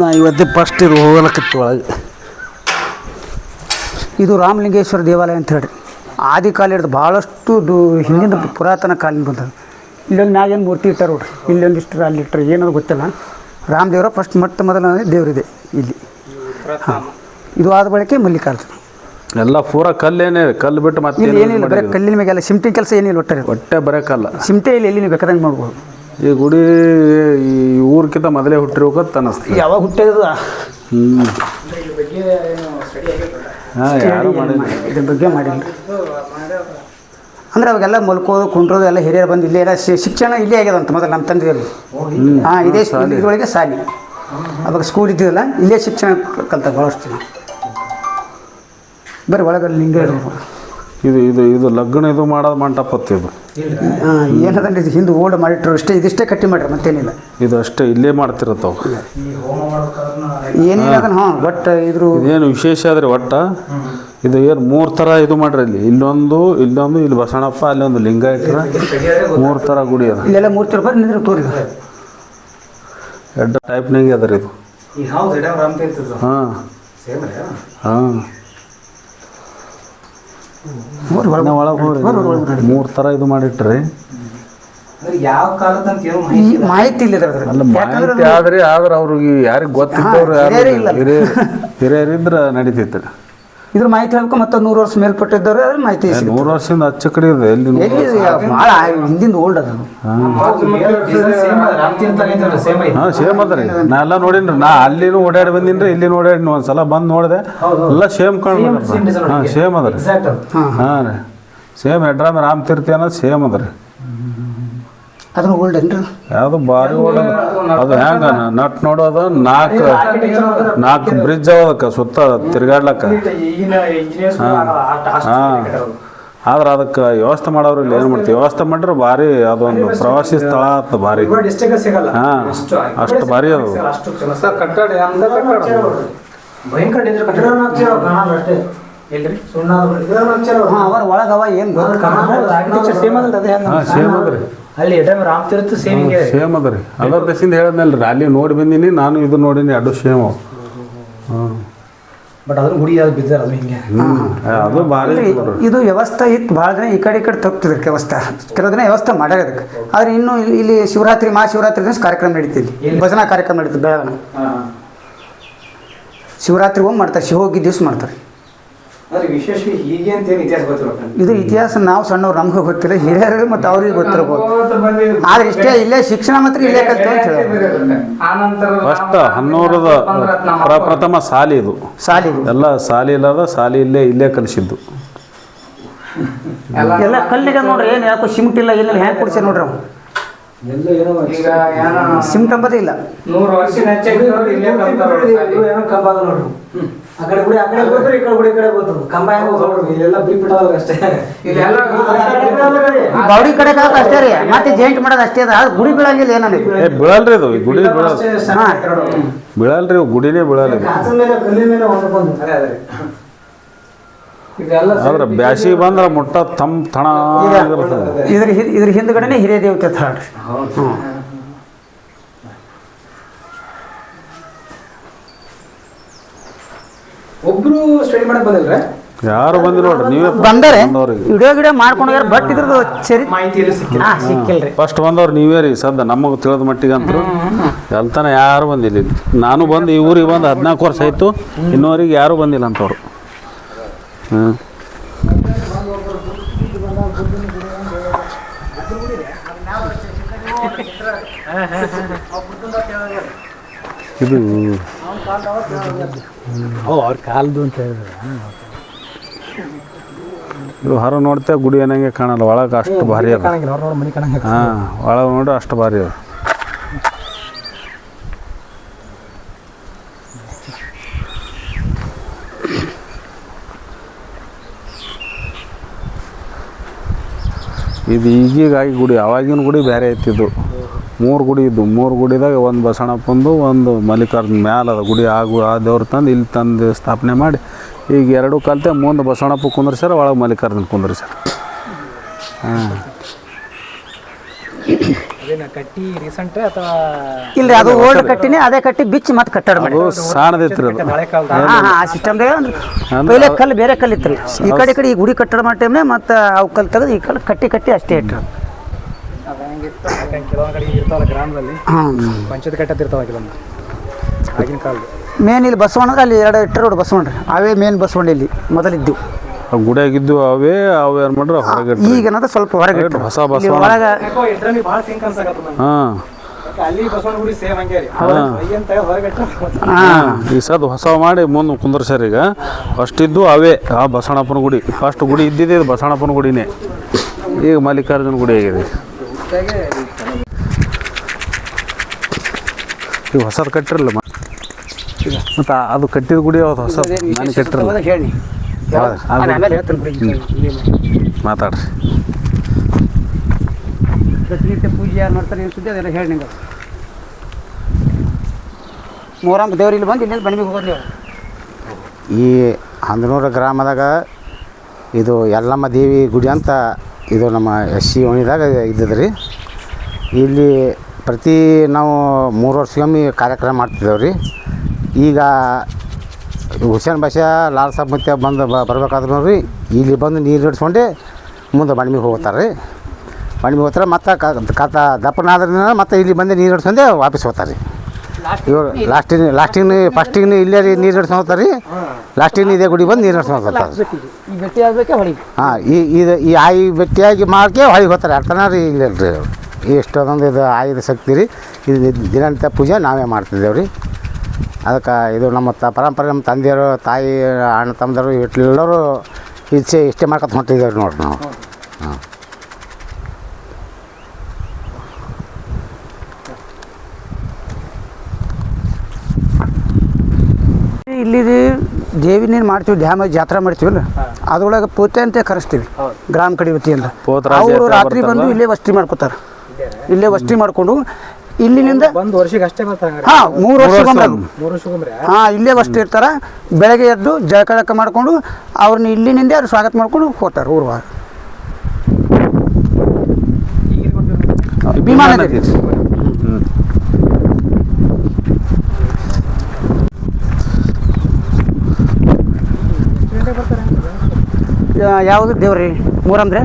ನಾ ಇವತ್ತೇ ಫಸ್ಟ್ ಇದು ಹೋಗಲಕ್ಕಿತ್ತು ಒಳಗೆ. ಇದು ರಾಮಲಿಂಗೇಶ್ವರ ದೇವಾಲಯ ಅಂತ ಹೇಳಿ ಆದಿ ಕಾಲ ಹಿಡಿದು ಭಾಳಷ್ಟು ದು ಹಿಂದಿನ ಪುರಾತನ ಕಾಲಿನ ಬಂದದ. ಇಲ್ಲೊಂದು ನಾಗೇನು ಮೂರ್ತಿ ಇಟ್ಟಾರ ನೋಡ್ರಿ. ಇಲ್ಲೊಂದಿಷ್ಟು ಅಲ್ಲಿ ಇಟ್ಟರೆ ಏನದು ಗೊತ್ತಿಲ್ಲ. ರಾಮದೇವರ ಫಸ್ಟ್ ಮೊಟ್ಟ ಮೊದಲ ದೇವರಿದೆ ಇಲ್ಲಿ. ಹಾಂ. ಇದು ಆದ ಬಳಿಕೆ ಮಲ್ಲಿಕಾರ್ಜುನ. ಎಲ್ಲ ಪೂರ ಕಲ್ಲೇನೇ ಕಲ್ಲು ಬಿಟ್ಟು ಮತ್ತೆ ಇಲ್ಲಿ ಏನಿಲ್ಲ ಬರೀ ಕಲ್ಲಿನ ಮೇಗೆಲ್ಲ ಸಿಮ್ಟಿ ಕೆಲಸ ಏನಿಲ್ಲ ಒಟ್ಟಾರೆ. ಹೊಟ್ಟೆ ಬರೇ ಕಲ್ಲ. ಸಿಮ್ಟೆ ಇಲ್ಲಿ ಎಲ್ಲಿ ನೀವು ಬೇಕಾದಂಗೆ ಮಾಡ್ಬೋದು. ಈ ಗುಡಿ ಈ ಊರ್ಕಿಂತ ಮೊದಲೇ ಹುಟ್ಟಿರ್ಬೇಕಂತ ಅನಸ್ತು. ಯಾವಾಗ ಹುಟ್ಟಿದ ಹ್ಞೂ ಹಾಂ ಯಾರು ಮಾಡಿಲ್ಲ. ಇದ್ರ ಬಗ್ಗೆ ಮಾಡಿಲ್ಲ. ಅಂದ್ರೆ ಅವಾಗೆಲ್ಲ ಮಲ್ಕೋದು ಕುಂಡ್ರೋದು ಎಲ್ಲ ಹಿರಿಯರು ಬಂದು ಇಲ್ಲೇ ಎಲ್ಲ ಶಿಕ್ಷಣ ಇಲ್ಲೇ ಆಗ್ಯದಂತ ಮೊದಲು ನಮ್ಮ ತಂದೆಯಲ್ಲಿ. ಹಾಂ ಇದೇ ಇದ್ರೊಳಗೆ ಸಾಲಿ. ಅವಾಗ ಸ್ಕೂಲ್ ಇದ್ದಿದ್ದಲ್ಲ ಇಲ್ಲೇ ಶಿಕ್ಷಣ ಕಲ್ತ ಭಾಳಷ್ಟು ಜನ. ಬರೀ ಒಳಗಲ್ಲಿ ನಿಂಗೆ ಇದು ಇದು ಇದು ಲಗ್ನ ಇದು ಮಾಡೋದು ಮಂಟಪ ಇದು. ಹಾಂ ಏನದಂದ್ರೆ ಇದು ಹಿಂದೆ ಓಲ್ಡ್ ಮಾಡಿಟ್ರು ಅಷ್ಟೇ ಇದಿಷ್ಟೇ ಕಟ್ಟಿ ಮಾಡ್ರಿ ಮತ್ತೇನಿಲ್ಲ. ಇದು ಅಷ್ಟೇ ಇಲ್ಲೇ ಮಾಡ್ತಿರತ್ತವ ಏನಿಲ್ಲ ಅದನ್ನ ಹಾಂ ಒಟ್ಟು ಇದ್ರ ಏನು ವಿಶೇಷ ಆದ್ರೆ ಒಟ್ಟ? ಇದು ಏನು ಮೂರು ಥರ ಇದು ಮಾಡ್ರಿ ಇಲ್ಲಿ ಇಲ್ಲೊಂದು ಇಲ್ಲೊಂದು ಇಲ್ಲಿ ಬಸಣಪ್ಪ ಅಲ್ಲೊಂದು ಲಿಂಗ ಲಿಂಗಾಯತರ ಮೂರು ಥರ ಗುಡಿ ಅದ. ಇಲ್ಲೆಲ್ಲ ಮೂರು ಥರ ಬರ್ರಿ ನಿಂದ್ರೆ ತೋರಿ. ಎರಡು ಟೈಪ್ನಾಗೆ ಅದ ರೀ ಇದು. ಹಾಂ. ಹಾಂ. ಒಳಗೆ ಹೋಗ್ರಿ. ಮೂರು ಥರ ಇದು ಮಾಡಿಟ್ರಿ. ಯಾವ ಕಾಲದಂತ ಏನು ಮಾಹಿತಿ ಇಲ್ಲ. ಯಾಕಂದ್ರೆ ಮಾಹಿತಿ ಆದ್ರೆ ಆದ್ರೆ ಅವ್ರಿಗೆ ಯಾರಿಗೆ ಗೊತ್ತಿದ್ದವ್ರು ಯಾರು ಹಿರಿಯರಿದ್ರೆ ನಡೀತೈತೆ ಇದ್ರ ಮಾಹಿತಿ ಹೇಳ್ಕೊ ಮತ್ತೆ ನೂರು ವರ್ಷ ಮೇಲ್ಪಟ್ಟಿದ್ದವ್ರೆ ಮಾಹಿತಿ. ನೂರು ವರ್ಷದಿಂದ ಹಚ್ಚ ಕಡೆ ಇದೆ ಎಲ್ಲಿ ಭಾಳ ಹಿಂದಿಂದ ಓಲ್ಡ್ ಅದ. ಹಾಂ. ಸೇಮ್ ಅದ ರೀ ನಾ ಎಲ್ಲ ನೋಡಿನ್ರಿ ನಾ ಅಲ್ಲಿನೂ ಓಡಾಡಿ ಬಂದಿನ್ರಿ ಇಲ್ಲಿ ಓಡಾಡಿ ಒಂದ್ಸಲ ಬಂದು ನೋಡಿದೆ ಎಲ್ಲ ಸೇಮ್ ಕಾಣ್ಬೇಕು ಹಾಂ ಸೇಮ್ ಅದ. ರೀ ಹಾಂ ರೀ. ಸೇಮ್ ಎಡ್ರಾಮ್ ರಾಮ್ ತೀರ್ಥಿ ಅನ್ನೋದು ಸೇಮ್ ಅದ ರೀ ಅದನ್ನ ಏನ್ರಿ ಯಾವುದು ಭಾರಿ ಓಡೋದು ಅದು ಹೆಂಗ ನಟ್ ನೋಡೋದು ನಾಲ್ಕು ನಾಲ್ಕು ಬ್ರಿಡ್ಜ್ ಅವದಕ್ಕೆ ಸುತ್ತ ತಿರ್ಗಾಡ್ಲಕ್ಕ. ಹಾಂ. ಆದ್ರೆ ಅದಕ್ಕೆ ವ್ಯವಸ್ಥೆ ಮಾಡೋರು ಇಲ್ಲಿ ಏನು ಮಾಡ್ತೀವಿ ವ್ಯವಸ್ಥೆ ಮಾಡ್ರೆ ಭಾರಿ ಅದೊಂದು ಪ್ರವಾಸಿ ಸ್ಥಳ ಆತ ಭಾರಿ. ಸಿಗಲ್ಲ. ಹಾಂ. ಅಷ್ಟು ಭಾರಿ ಅದು. ಕಟ್ಟಡ ಭಯಂಕರ ಡೇಂಜರ್ ಕಟ್ಟಡ. ಎಲ್ರಿ? ಸುಣ್ಣ ಹಾಂ ಅವರ ಒಳಗೆ ಅವ ಏನು ಸೇಮ್ ಅದ ಸೇಮ್ ಅಲ್ಲಿ ಎಡಮ್ ರಾಮ್ ತೀರ್ಥ ಸೇವಿಂಗ್ ಸೇಮ್ ಅದ ರೀ. ಅದರ ದೇಶದಿಂದ ಹೇಳಿದ್ನಲ್ಲ ರೀ ಅಲ್ಲಿ ನೋಡಿ ಬಂದೀನಿ ನಾನು ಇದು ನೋಡೀನಿ ಎರಡು ಸೇಮ್. ಹ್ಞೂ ಹಾಂ ಬಟ್ ಅದ್ರ ಗುಡಿ ಅದು ಬಿದ್ದಾರ ಅದು ಹಿಂಗೆ? ಅದು ಭಾರಿ ಇದು ವ್ಯವಸ್ಥೆ ಇತ್ತು ಭಾಳ ಜನ ಈ ಕಡೆ ಈ ಕಡೆ ತಪ್ತಿದ್ರು ವ್ಯವಸ್ಥೆ. ಕೆಲವು ದಿನ ವ್ಯವಸ್ಥೆ ಮಾಡ್ಯಾರ ಅದಕ್ಕೆ ಆದ್ರೆ ಇನ್ನು ಇಲ್ಲಿ- ಇಲ್ಲಿ ಶಿವರಾತ್ರಿ ದಿನ ದಿವಸ ಕಾರ್ಯಕ್ರಮ ನಡೀತಿದ್ವಿ. ಭಜನಾ ಕಾರ್ಯಕ್ರಮ ನಡೀತಿದ್ವಿ ಬೆಳಗಾನ ಶಿವರಾತ್ರಿ ಒಮ್ಮೆ ಮಾಡ್ತಾರೆ ಶಿವೋಗಿ ದಿವಸ ಮಾಡ್ತಾರೆ. ಅಂದ್ರೆ ವಿಶೇಷ ಹೀಗೆ ಅಂತ ಏನು ಇತಿಹಾಸ ಗೊತ್ತಿಲ್ಲ ಇದು ಇತಿಹಾಸ ನಾವು ಸಣ್ಣವ್ರು ನಮ್ಗೆ ಗೊತ್ತಿಲ್ಲ. ಹಿರಿಯರು ಮತ್ತು ಅವ್ರಿಗೆ ಗೊತ್ತಿರ್ಬೋದು. ಆದ್ರೆ ಇಷ್ಟೇ ಇಲ್ಲೇ ಶಿಕ್ಷಣ ಮಾತ್ರ ಇಲ್ಲೇ ಕಲ್ತು ಅಂತ ಫಸ್ಟ್ ಹನ್ನೂರದ ಪ್ರಪ್ರಥಮ ಸಾಲಿ ಇದು. ಸಾಲಿ ಎಲ್ಲ ಸಾಲಿ ಇಲ್ಲದ ಸಾಲಿ ಇಲ್ಲೇ ಇಲ್ಲೇ ಕಲಿಸಿದ್ದು. ಎಲ್ಲ ಕಲ್ಲಿಗೆ ನೋಡ್ರಿ ಏನು ಯಾಕೋ ಸಿಮ್ಟ್ ಇಲ್ಲ ಏನಿಲ್ಲ ಹ್ಯಾಂಗೆ ಕೊಡ್ಸಿ ನೋಡ್ರಿ ಅವು ಎಲ್ಲ ಏನೋ ಈಗ ಏನೋ ಸಿಮ್ಟ್ ಅಂಬದೇ ಇಲ್ಲ. ನೂರು ವರ್ಷ ಏನೋ ಇಲ್ಲೇ ಕಲ್ತಾರ ನೋಡ್ರಿ. ಆ ಕಡೆ ಗುಡಿ ಆ ಕಡೆ ಈ ಕಡೆ ಗುಡಿ ಈ ಕಡೆ ಇಲ್ಲೆಲ್ಲ ಅಷ್ಟೇ. ಇಲ್ಲೆಲ್ಲ ಈ ಕಡೆ ಕಾಕ ಅಷ್ಟೇ ರೀ. ಮತ್ತೆ ಜೈಂಟ್ ಮಾಡೋದು ಅಷ್ಟೇ ಅದ. ಅದು ಗುಡಿ ಬೀಳಂಗಿಲ್ಲ ಏನಲ್ಲಿ ಏ ಬೀಳಲ್ರಿ ಅದು. ಗುಡಿ ಬೀಳಲ್ ಬೀಳಲ್ರಿ ಇವು ಗುಡಿನೇ ಬೀಳಲ್ಲ ಇದು. ಕಾಸಿನ ಮೇಲೆ ಕಲ್ಲಿನ ಮೇಲೆ ಹೊಂದ್ಕೊಂಡು ಅದೇ ಅದೇ ಆದ್ರೆ ಬ್ಯಾಸಿ ಬಂದ್ರೆ ಮುಟ್ಟ ತಮ್ಮ ತಣ ಇದ್ರ ಇದ್ರ ಹಿಂದ್ಗಡೆನೆ ಹಿರಿಯ ದೇವತೆ ಥರ ಒಬ್ರು ಸ್ಟಡಿ ಮಾಡಕ್ ಬಂದಿಲ್ರ? ಯಾರು ಬಂದಿ ನೋಡ್ರಿ ನೀವೇ ಬಂದರೆ ವಿಡಿಯೋ ಗಿಡಿಯೋ ಮಾಡ್ಕೊಂಡು ಬಟ್ ಇದ್ರದ್ದು ಚರಿ ಮಾಹಿತಿ ಎಲ್ಲ ಸಿಕ್ಕಿಲ್ಲ. ಹಾ ಸಿಕ್ಕಿಲ್ರಿ. ಫಸ್ಟ್ ಬಂದವ್ರು ನೀವೇ ರೀ ಸದ್ದ ನಮಗೆ ತಿಳಿದ ಮಟ್ಟಿಗೆ ಅಂತರು ಎಲ್ತನ ಯಾರು ಬಂದಿಲ್ಲ. ಇಲ್ಲಿ. ನಾನು ಬಂದು ಈ ಊರಿಗೆ ಬಂದು ಹದಿನಾಲ್ಕು ವರ್ಷ ಆಯಿತು ಇನ್ನೂವರೆಗೆ ಯಾರು ಬಂದಿಲ್ಲ ಅಂತವ್ರು. ಹ್ಞೂ ಇದು ಅವ್ರ ಕಾಲದು ಅಂತ ಹೇಳಿದ್ರೆ. ಇದು ಹೊರ ನೋಡ್ತೇವೆ ಗುಡಿ ಅನ್ನಂಗೆ ಕಾಣಲ್ಲ ಒಳಗೆ ಅಷ್ಟು ಭಾರಿ ಅದ. ಕಾಣಂಗಿಲ್ಲ ಮನೆ ಹಾಂ ಒಳಗೆ ನೋಡ್ರಿ ಅಷ್ಟು ಭಾರಿ ಅದ. ಇದು ಈಗೀಗಾಗಿ ಗುಡಿ ಅವಾಗಿನ ಗುಡಿ ಬೇರೆ ಐತಿದ್ದು ಮೂರು ಗುಡಿ ಇದ್ದು ಮೂರು ಗುಡಿದಾಗ ಒಂದು ಬಸಣಪ್ಪಂದು ಒಂದು ಮಲ್ಲಿಕಾರ್ಜುನ ಮ್ಯಾಲ ಅದ ಗುಡಿ ಆಗು ಆ ದೇವ್ರು ತಂದು ಇಲ್ಲಿ ತಂದು ಸ್ಥಾಪನೆ ಮಾಡಿ ಈಗ ಎರಡು ಕಲಿತೆ ಮುಂದೆ ಬಸವಣ್ಣಪ್ಪ ಕುಂದ್ರಿಸ್ಯಾರ ಒಳಗೆ ಮಲ್ಲಿಕಾರ್ಜುನ ಕುಂದ್ರಿಸ್ಯಾರ. ಹಾಂ. ಅದೇನ ಕಟ್ಟಿ ರೀಸೆಂಟ್ ಅಥವಾ? ಇಲ್ರಿ ಅದು ಓಲ್ಡ್ ಕಟ್ಟಿನೇ ಅದೇ ಕಟ್ಟಿ ಬಿಚ್ಚಿ ಮತ್ತೆ ಕಟ್ಟಡ ಮಾಡಿ ಅದು. ಸಾಣದೈತ್ರಿ ಅದು ಹಾ ಹಾ ಆ ಸಿಸ್ಟಮ್ದಾಗ ಅಂದ್ರೆ ಪೈಲೆ ಕಲ್ಲು ಬೇರೆ ಕಲ್ಲು ಇತ್ತು ಈ ಕಡೆ ಈ ಕಡೆ ಈ ಗುಡಿ ಕಟ್ಟಡ ಮಾಡೋ ಟೈಮ್ನೇ ಮತ್ತು ಅವು ಕಲ್ಲು ತೆಗೆದು ಈ ಕಲ್ಲು ಕಟ್ಟಿ ಕಟ್ಟಿ ಅಷ್ಟೇ ಇಟ್ಟರು ಕೆಲವೊಂದು ಕಡೆ ಇರ್ತಾವಲ್ಲ ಗ್ರಾಮದಲ್ಲಿ ಹಾಂ. ಪಂಚದ ಕಟ್ಟದಿರ್ತಾವ ಕೆಲವೊಂದು. ಆಗಿನ ಕಾಲದ ಮೇನ್ ಇಲ್ಲಿ ಬಸವಣ್ಣ ಅಲ್ಲಿ ಎರಡು ಇಟ್ಟರು ರೋಡ್ ಬಸವಣ್ಣ ಅವೇ ಮೇನ್ ಬಸವಣ್ಣ ಇಲ್ಲಿ ಮೊದಲಿದ್ದು. ಆ ಗುಡಿಯಾಗಿದ್ದು ಅವೇ ಅವು ಏನು ಮಾಡ್ರ ಹೊರಗೆ ಈಗ ಸ್ವಲ್ಪ ಹೊರಗೆ. ಹೊಸ ಬಸವಣ್ಣ. ಒಳಗೆ ಹಾಂ. ಈ ಸದ್ ಹೊಸ ಮಾಡಿ ಮುಂದೆ ಕುಂದ್ರಸ್ಯಾರ ಈಗ. ಫಸ್ಟ್ ಇದ್ದು ಅವೇ ಆ ಬಸವಣ್ಣಪ್ಪನ ಗುಡಿ. ಫಸ್ಟ್ ಗುಡಿ ಇದ್ದಿದ್ದು ಇದು ಬಸವಣ್ಣಪ್ಪನ ಗುಡಿನೇ. ಈಗ ಮಲ್ಲಿಕಾರ್ಜುನ ಗುಡಿ ಆಗಿದೆ. ಈಗ ಹೊಸದು ಕಟ್ಟಿರಲ್ಲ ಮತ್ತು ಅದು ಕಟ್ಟಿದ ಗುಡಿ ಯಾವ್ದು? ಹೊಸ ನಾನು ಕಟ್ಟಿರಲ್ಲ. ಹೇಳಿ. ಮಾತಾಡ್ರಿ. ಪ್ರತಿನಿತ್ಯ ಪೂಜೆ ಯಾರು ಮಾಡ್ತಾರೆ ಏನು ಸುದ್ದಿ? ಅದೆಲ್ಲ ಹೇಳಿ ನಿಂಗೆ. ಮೂರಾಮ್ ದೇವ್ರು ಇಲ್ಲಿ ಬಂದು ಇಲ್ಲಿಂದ ಬಣ್ಣಿಗೆ ಹೋಗೋದು ಈ ಹಂದನೂರು ಗ್ರಾಮದಾಗ ಇದು ಯಲ್ಲಮ್ಮ ದೇವಿ ಗುಡಿ ಅಂತ ಇದು ನಮ್ಮ ಎಸ್ ಸಿ ಓಣಿದಾಗ ಇದ್ದದ್ರಿ ರೀ. ಇಲ್ಲಿ ಪ್ರತಿ ನಾವು ಮೂರು ವರ್ಷಗೊಮ್ಮೆ ಕಾರ್ಯಕ್ರಮ ಮಾಡ್ತಿದ್ದೇವೆ ರೀ. ಈಗ ಹುಸೇನ್ ಬಾಷಾ, ಲಾಲ್ ಸಾಬ್ ಮತ್ತೆ ಬಂದು ಬರ್ಬೇಕಾದ್ರೂ ರೀ, ಇಲ್ಲಿ ಬಂದು ನೀರು ಹಿಡ್ಸ್ಕೊಂಡೆ ಮುಂದೆ ಮಣಿಮಿಗೆ ಹೋಗ್ತಾರೆ ರೀ. ಮಣಿಮಿಗೆ ಹೋಗ್ತಾರೆ ಮತ್ತೆ ಕಾತ ದಪ್ಪನಾದ್ರಿಂದ ಮತ್ತೆ ಇಲ್ಲಿ ಬಂದು ನೀರು ಹಿಡ್ಸ್ಕೊಂಡೆ ವಾಪಸ್ ಹೋಗ್ತಾರೆ ರೀ. ಇವರು ಲಾಸ್ಟಿನ ಲಾಸ್ಟಿನ ಫಸ್ಟಿಗೆ ಇಲ್ಲೇ ರೀ ನೀರು ಹಿಡ್ಸ್ಕೊಂಡು ಹೋಗ್ತಾರೆ ರೀ. ಲಾಸ್ಟಿನ ಇದೇ ಗುಡಿ ಬಂದು ನೀರು ಹೊಳಿ ಹಾಂ ಈ ಇದು ಈ ಆಯಿ ಭೇಟಿಯಾಗಿ ಮಾಡ್ಕೆ ಹೊಳಿಗೆ ಹೋಗ್ತಾರೆ. ಅರ್ಥನ ರೀ ಇಲ್ಲ ರೀ ಅವ್ರು. ಇಷ್ಟೊಂದೊಂದು ಇದು ಆಯುಧ ಶಕ್ತಿ ರೀ. ಇದು ದಿನನಿತ್ಯ ಪೂಜೆ ನಾವೇ ಮಾಡ್ತಿದ್ದೇವೆ ರೀ. ಅದಕ್ಕೆ ಇದು ನಮ್ಮ ತ ಪರಂಪರೆ ನಮ್ಮ ತಂದೆಯವರು ತಾಯಿ ಅಣ್ಣ ತಮ್ಮದವರು ಎಲ್ಲರೂ ಇಚ್ಛೆ ಇಷ್ಟೇ ಮಾಡ್ಕೊತ ಹೊಂಟಿದ್ದೇವೆ ನೋಡ್ರಿ ನಾವು. ಹಾಂ ಇಲ್ಲಿ ದೇವಿ ನೀನು ಮಾಡ್ತೀವಿ ಡ್ಯಾಮ್ ಜಾತ್ರೆ ಮಾಡ್ತೀವಲ್ಲ ಅದ್ರೊಳಗೆ ಪೂತೆ ಅಂತ ಕರೆಸ್ತೀವಿ ಗ್ರಾಮ ಕಡೆ ವತಿಯಿಂದ ಅವರು ರಾತ್ರಿ ಬಂದು? ಇಲ್ಲೇ ವಸ್ತಿ ಮಾಡ್ಕೋತಾರೆ. ಇಲ್ಲೇ ವಸ್ತಿ ಮಾಡ್ಕೊಂಡು ಇಲ್ಲಿನಿಂದ ಒಂದು ವರ್ಷಕ್ಕೆ ಅಷ್ಟೇ ಹಾಂ ಮೂರು ವರ್ಷ ಅದು. ಮೂರು ವರ್ಷಕ್ಕೊಮ್ರೆ ಹಾಂ ಇಲ್ಲೇ ವಸ್ತಿ ಇರ್ತಾರೆ ಬೆಳಗ್ಗೆ ಎದ್ದು ಜಳಕ ಮಾಡ್ಕೊಂಡು ಅವ್ರನ್ನ ಇಲ್ಲಿನಿಂದ ಅವ್ರು ಸ್ವಾಗತ ಮಾಡ್ಕೊಂಡು ಹೋಗ್ತಾರೆ ಊರ್ವಾಗ ವಿಮಾನ ನದಿ. ಹ್ಞೂ ಯಾ- ಯಾವುದು ದೇವ್ರಿ? ಮೂರಂದ್ರೆ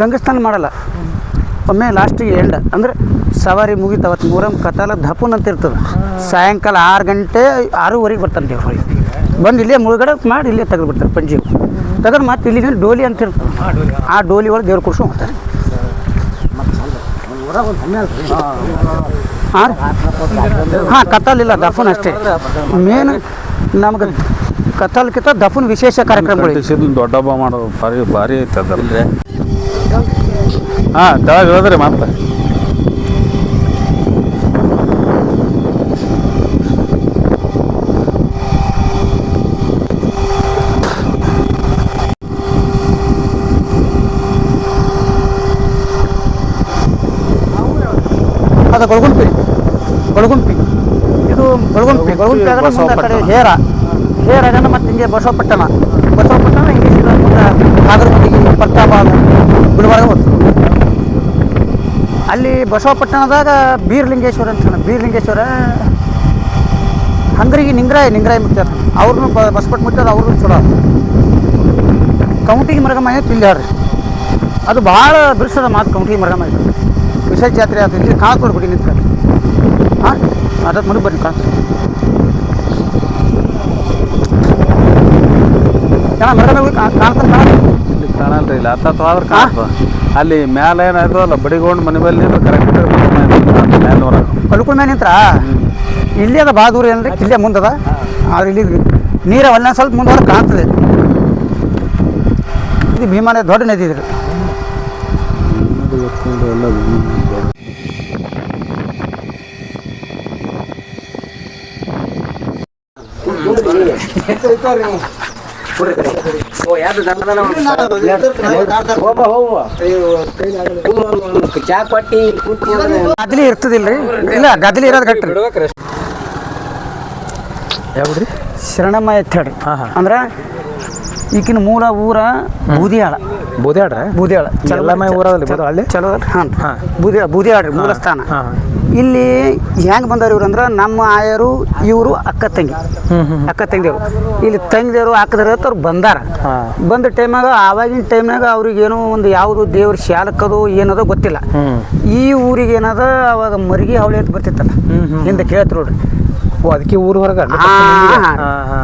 ಗಂಗಸ್ಥಾನ ಮಾಡಲ್ಲ. ಒಮ್ಮೆ ಲಾಸ್ಟಿಗೆ ಎಂಡ್ ಅಂದ್ರೆ ಸವಾರಿ ಮುಗಿತು ಅವತ್ತು ಮೂರಂ ಕತಾಲ ದಪುನ್ ಅಂತ ಇರ್ತದೆ. ಸಾಯಂಕಾಲ ಆರು ಗಂಟೆ ಆರೂವರೆಗೆ ಬರ್ತಾನೆ ದೇವ್ರ. ಬಂದು ಇಲ್ಲೇ ಮುಳುಗಡೆ ಮಾಡಿ ಇಲ್ಲೇ ತೆಗೆದು ಬಿಡ್ತಾರೆ ಪಂಜಿ ತೆಗೆದು ಮತ್ತೆ ಇಲ್ಲಿ ಡೋಲಿ ಅಂತ ಇರ್ತದೆ. ಆ ಡೋಲಿ ಒಳಗೆ ದೇವ್ರು ಕೂರ್ಸ್ಕೊಂಡು ಹೋಗ್ತಾರೆ. ಹಾಂ ಹಾಂ ದಫನ್ ಅಷ್ಟೇ. ಮೇನ್ ನಮ್ಗೆ ಕತ್ತಲ್ಕಿಂತ ದಫನ್ ವಿಶೇಷ ಕಾರ್ಯಕ್ರಮಗಳು. ಕಟ್ಟಿಸಿದ್ದು ದೊಡ್ಡ ಹಬ್ಬ ಮಾಡೋದು ಭಾರಿ ಭಾರಿ ಐತೆ ಅದಲ್ಲ. ಹಾಂ ಕೆಳಗೆ ಹೇಳಿದ್ರಿ ಮತ್ತೆ ಅದು ಗೊಳಗುಂಪಿ ಗೊಳಗುಂಪಿ ಇದು ಗೊಳಗುಂಪಿ ಗೊಳಗುಂಪಿ ಆದ್ರೆ ಮುಂದೆ ಆ ಕಡೆ ಹೇರ. ಹೇರ ಆಗನ ಮತ್ತು ಹಿಂಗೆ ಬಸವಪಟ್ಟಣ. ಬಸವಪಟ್ಟಣ ಸೀದಾ ಮುಂದೆ ನಾಗರಮತಿಗೆ ಪ್ರತಾಪಾದ ಗುಲ್ಬರ್ಗ ಹೋಗ್ತದೆ. ಅಲ್ಲಿ ಬಸವಪಟ್ಟಣದಾಗ ಬೀರ್ಲಿಂಗೇಶ್ವರ ಅಂತ ಬೀರ್ಲಿಂಗೇಶ್ವರ, ಹಂಗರಿಗೆ ನಿಂಗ್ರಾಯ ನಿಂಗ್ರಾಯ ಮುಟ್ಟಾರ ಅವ್ರನ್ನೂ ಬಸಪಟ್ಟು ಮುಟ್ಟಾರ ಅವ್ರನ್ನೂ ಚಲೋ ಕೌಂಟಿಗೆ ಮರಗಮ್ಮ ಇಲ್ಲಿ ಅದು ಭಾಳ ಬಿರ್ಸದ ಮಾತು ಕೌಂಟಿಗೆ ಮರಗಮ್ಮ ವಿಶೇಷ ಜಾತ್ರೆ ಆಯ್ತು ಇಲ್ಲಿ ಕಾಣ್ಕೊಡ್ ನಿಂತಾರೆ ಹಾಂ ಅದಕ್ಕೆ ಮುಂದೆ ಬರ್ರಿ ಕಾಣ್ತೀವಿ ಕಾಣ್ತಾನೆ ಕಾಣ. ಇಲ್ಲಿ ಕಾಣಲ್ರಿ ಇಲ್ಲ ಆದ್ರೆ ಅಲ್ಲಿ ಮ್ಯಾಲೆ ಏನಾಯ್ತು ಅಲ್ಲ ಬಡಿಗೊಂಡು ಮನೆ ಮೇಲೆ ನಿಂತು ಕರೆಕ್ಟ್ ಮ್ಯಾಲೆ ಹೊರಗೆ ಕಲ್ಕುಳ ಮೇಲೆ ನಿಂತ್ರ? ಇಲ್ಲಿ ಅದ ಭಾಳ ದೂರ ಏನ್ರಿ? ಇಲ್ಲೇ ಮುಂದದ ಆದ್ರೆ ಇಲ್ಲಿ ನೀರ ಒಂದೊಂದು ಸ್ವಲ್ಪ ಮುಂದೆ ಕಾಣ್ತದೆ. ಇದು ಭೀಮಾನೆ ದೊಡ್ಡ ನದಿ ಇದ್ರಿ ಚಾ ಕೊಟ್ಟಿ ಕೂತಿ ಗದ್ಲಿ ಇರ್ತದಿಲ್ರಿ? ಇಲ್ಲ ಗದ್ಲಿ ಇರೋದು ಗಟ್ರಿ. ಯಾವ್ದ್ರಿ? ಶರಣಮ್ಮ ಎತ್ತಾಡ್ರಿ ಹೇಳ್ರಿ ಹಾ, ಹಾ. ಅಂದ್ರೆ ಈಗಿನ ಮೂಲ ಊರ ಬೂದಿಯಾಳ. ಬೂದಿಯಾಡ್ರಿ ಬೂದಿಯಾಳ. ಎಲ್ಲಮ್ಮ ಊರಲ್ಲಿ ಬೂದಾಳ? ಚಲೋ ಹಾಂ. ಹಾ. ಬೂದಿಯಾಡ್ರಿ ಮೂಲ ಸ್ಥಾನ. ಇಲ್ಲಿ ಹೆಂಗೆ ಬಂದಾರ ಇವ್ರು ಅಂದ್ರೆ ನಮ್ಮ ಆಯರು ಇವರು ಅಕ್ಕ ತಂಗಿ. ಅಕ್ಕ ತಂಗಿಯವರು. ಇಲ್ಲಿ ತಂಗಿದವರು ಹಾಕದ್ರ ಅವ್ರು ಬಂದಾರ. ಬಂದ ಟೈಮಾಗ ಆವಾಗಿನ ಟೈಮ್ನಾಗ ಅವ್ರಿಗೆ ಏನೋ ಒಂದು ಯಾವುದು ದೇವ್ರ ಶಾಲಕ್ಕದು ಏನದೋ ಗೊತ್ತಿಲ್ಲ. ಈ ಊರಿಗೆ ಏನದ ಅವಾಗ ಮರಿಗೆ ಹವಳಿ ಅಂತ ಬರ್ತಿತ್ತಲ್ಲ. ಹಿಂದೆ ಕೇಳ್ತ ನೋಡ್ರಿ. ಓ ಅದಕ್ಕೆ ಊರು ಹೊರಗ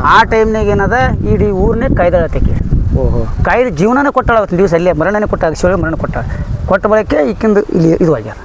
ಆ, ಟೈಮ್ನಾಗ ಏನದ? ಇಡೀ ಊರನ್ನೇ ಕಾಯ್ದಾಳತಕ್ಕೆ ಓಹೋ. ಕಾಯ್ದು ಜೀವನನೇ ಕೊಟ್ಟಾಳ ಅವತ್ತಿನ ದಿವಸ ಅಲ್ಲೇ ಮರಣನೇ ಕೊಟ್ಟಾಗ ಶಿವ ಮರಣ ಕೊಟ್ಟಾಳ. ಕೊಟ್ಟ ಬಳಕೆ ಈಕಿಂದು ಇಲ್ಲಿ ಇದು ಆಗ್ಯಾರ